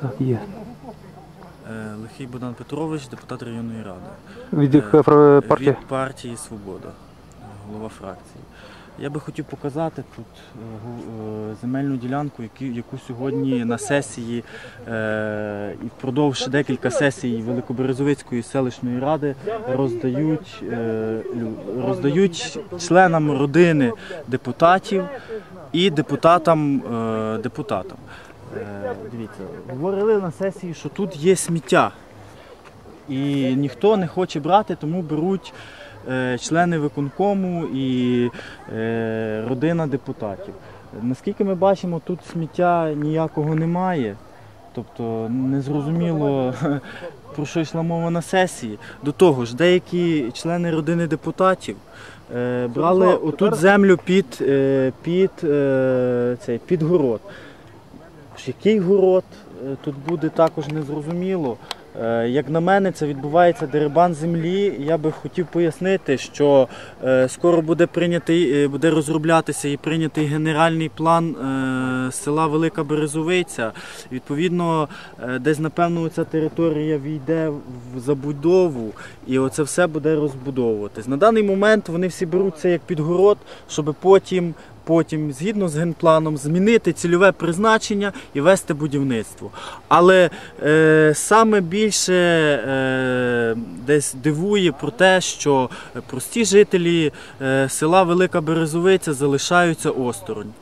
Так, є. Е, Лихий Богдан Петрович, депутат районної ради. Від Е, якої партії? Від партії Свобода, е, голова фракції. Я би хотів показати тут е, е, земельну ділянку, яку сьогодні на сесії е, і впродовж декілька сесій Великоберезовицької селищної ради роздають, е, роздають членам родини депутатів і депутатам. е, депутатам. Е, Дивіться, говорили на сесії, що тут є сміття. І ніхто не хоче брати, тому беруть е, члени виконкому і е, родина депутатів. Наскільки ми бачимо, тут сміття ніякого немає. Тобто незрозуміло, про що йшла мова на сесії. До того ж, деякі члени родини депутатів е, брали отут землю під, е, під, е, цей, під город. Який город е, тут буде також незрозуміло. Е, Як на мене, це відбувається дерибан землі. Я би хотів пояснити, що е, скоро буде прийнятий, буде розроблятися і прийнятий генеральний план села Велика Березовиця. Відповідно, десь напевно ця територія війде в забудову, і оце все буде розбудовуватись. На даний момент вони всі беруть це як підгород, щоб потім потім, згідно з генпланом, змінити цільове призначення і вести будівництво. Але е, саме більше е, десь дивує про те, що прості жителі е, села Велика Березовиця залишаються осторонь.